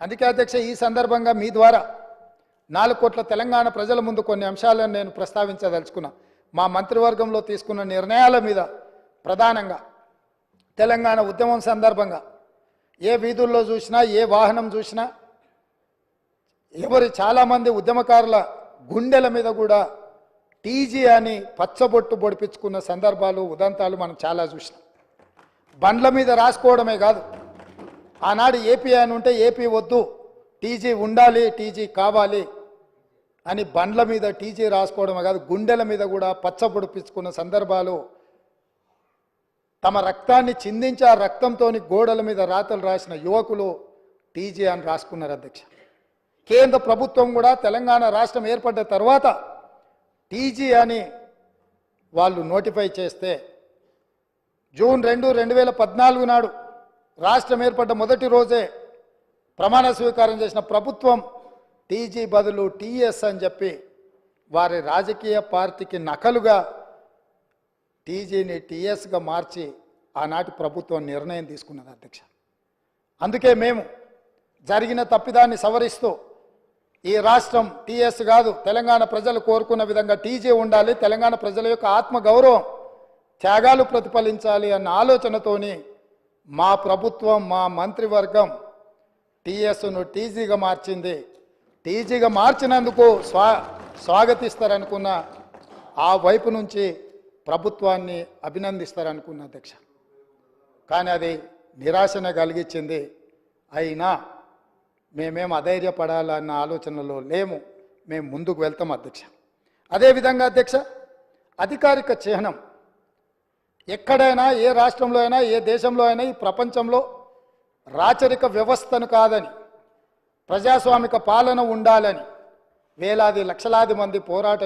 అందుకే అధ్యక్ష ఈ సందర్భంగా మీ ద్వారా నాలుగు కోట్ల తెలంగాణ ప్రజల ముందు కొన్ని అంశాలను నేను ప్రస్తావించదలుచుకున్నా. మా మంత్రివర్గంలో తీసుకున్న నిర్ణయాల మీద ప్రధానంగా తెలంగాణ ఉద్యమం సందర్భంగా ఏ వీధుల్లో చూసినా ఏ వాహనం చూసినా ఎవరి చాలామంది ఉద్యమకారుల గుండెల మీద కూడా టీజీ అని పచ్చబొట్టు పొడిపించుకున్న సందర్భాలు ఉదంతాలు మనం చాలా చూసినాం. బండ్ల మీద రాసుకోవడమే కాదు ఆనాడు ఏపీ అని ఉంటే ఏపీ వద్దు టీజీ ఉండాలి టీజీ కావాలి అని బండ్ల మీద టీజీ రాసుకోవడమే కాదు గుండెల మీద కూడా పచ్చపొడిపించుకున్న సందర్భాలు. తమ రక్తాన్ని చిందించి ఆ రక్తంతో గోడల మీద రాతలు రాసిన యువకులు టీజీ అని రాసుకున్నారు అధ్యక్ష. కేంద్ర ప్రభుత్వం కూడా తెలంగాణ రాష్ట్రం ఏర్పడ్డ తర్వాత టీజీ అని వాళ్ళు నోటిఫై చేస్తే జూన్ రెండు రెండు వేల పద్నాలుగు నాడు రాష్ట్రం ఏర్పడ్డ మొదటి రోజే ప్రమాణ స్వీకారం చేసిన ప్రభుత్వం టీజీ బదులు టీఎస్ అని చెప్పి వారి రాజకీయ పార్టీకి నకలుగా టీజీని టీఎస్గా మార్చి ఆనాటి ప్రభుత్వం నిర్ణయం తీసుకున్నది అధ్యక్ష. అందుకే మేము జరిగిన తప్పిదాన్ని సవరిస్తూ ఈ రాష్ట్రం టీఎస్ కాదు తెలంగాణ ప్రజలు కోరుకున్న విధంగా టీజీ ఉండాలి తెలంగాణ ప్రజల యొక్క ఆత్మగౌరవం త్యాగాలు ప్రతిఫలించాలి అన్న ఆలోచనతోని మా ప్రభుత్వం మా మంత్రివర్గం టీఎస్ను టీజీగా మార్చింది. టీజీగా మార్చినందుకు స్వా స్వాగతిస్తారనుకున్న ఆ వైపు నుంచి ప్రభుత్వాన్ని అభినందిస్తారనుకున్న అధ్యక్ష. కానీ అది నిరాశన కలిగించింది. అయినా మేమేం అధైర్యపడాలన్న ఆలోచనలో లేము. మేము ముందుకు వెళ్తాం అధ్యక్ష. అదేవిధంగా అధ్యక్ష అధికారిక చిహ్నం ఎక్కడైనా ఏ రాష్ట్రంలో అయినా ఏ దేశంలో అయినా ఈ ప్రపంచంలో రాచరిక వ్యవస్థను కాదని ప్రజాస్వామిక పాలన ఉండాలని వేలాది లక్షలాది మంది పోరాట